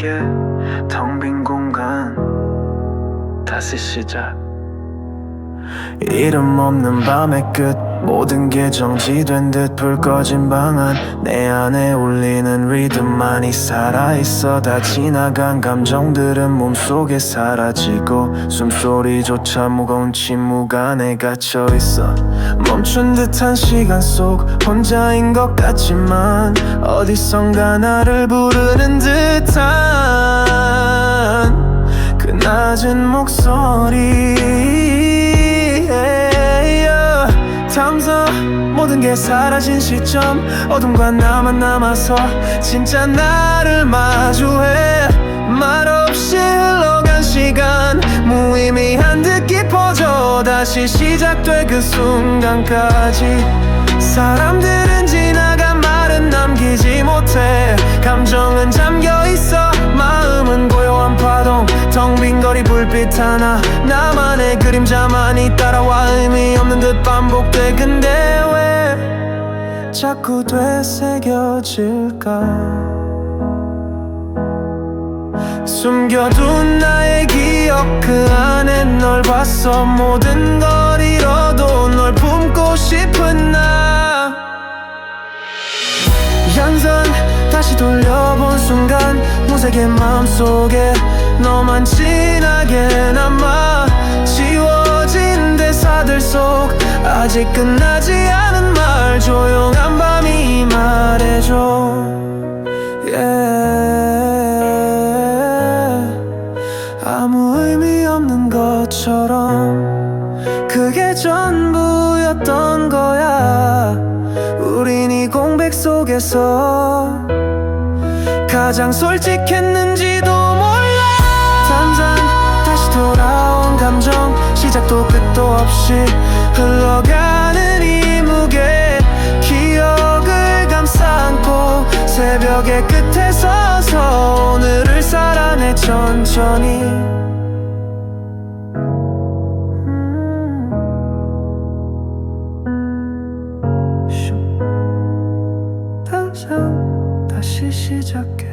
시계 텅빈 공간. 다시 시작 이름 없는 밤의 끝. 모든 게 정지된 듯 불 꺼진 방안. 내 안에 울리는 리듬만이 살아있어. 다 지나간 감정들은 몸속에 사라지고 숨소리조차 무거운 침묵 안에 갇혀있어. 멈춘 듯한 시간 속 혼자인 것 같지만 어디선가 나를 부르는 듯한 그 낮은 목소리 게 사라진 시점. 어둠과 나만 남아서 진짜 나를 마주해. 말없이 흘러간 시간. 무의미한 듯 깊어져. 다시 시작돼 그 순간까지. 사람들은 지나간 말은 남기지 못해. 감정은 잠겨있어. 마음은 고요한 파동. 텅 빈 거리 불빛 하나. 나만의 그림자만이 따라와. 의미 없는 듯 반복돼. 근데 왜 자꾸 되새겨질까? 숨겨둔 나의 기억 그 안에 널 봤어. 모든 걸 잃어도 널 품고 싶은 나. 양산 다시 돌려본 순간 무색의 마음속에 너만 진하게 남아 지워진 대사들 속 아직 끝나지 않은 것처럼 그게 전부였던 거야. 우린 이 공백 속에서 가장 솔직했는지도 몰라. 단단 다시 돌아온 감정 시작도 끝도 없이 흘러가는 이 무게. 기억을 감싸 안고 새벽의 끝에 서서 오늘을 살아내 천천히 다시 시작해